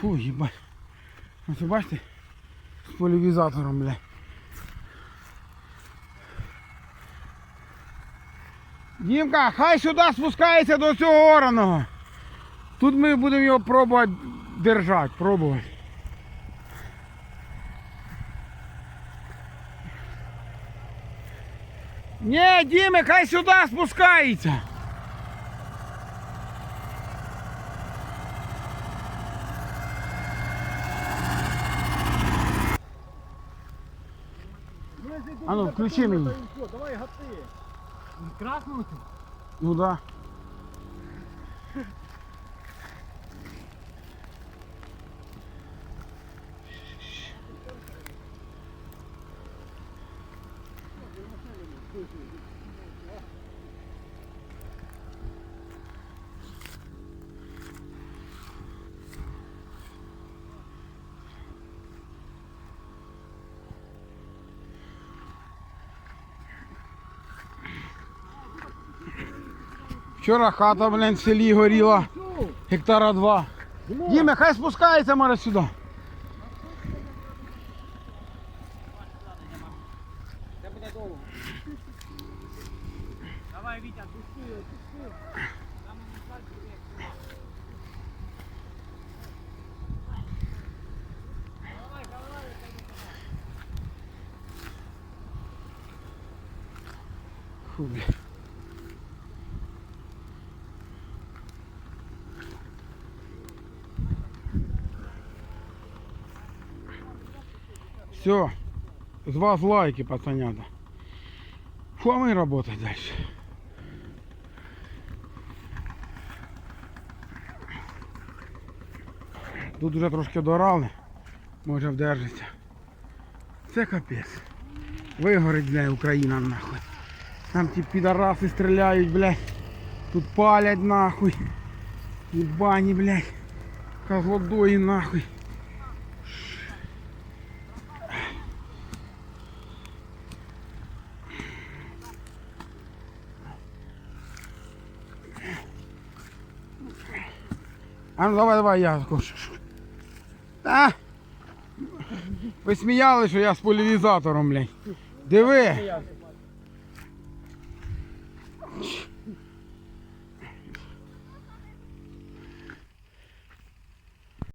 Фу, їбать. Ось бачите? З полівізатором, бля. Дімка, хай сюди спускається до цього ораного. Тут ми будемо його пробувати держати, пробувати. Ні, Діме, хай сюди спускається. А ну, включи мені. Давай гати. Краснути? Ну да. Вчора хата, блін, в селі горіла. Гектара два. Діме, хай спускається, може, сюди. Давай, Вітя, пусти, пусти. Там не давай, Все, з вас лайки, пацанята. Фу, а ми работать дальше. Тут вже трошки дорали, може вдержиться. Це капець. Вигорить, бля, Україна нахуй. Там ті підараси стріляють, блядь. Тут палять нахуй. Ебані, блядь. Козлодої нахуй. А ну давай, давай, я. А? Ви сміяли, що я з поляризатором, блядь. Диви.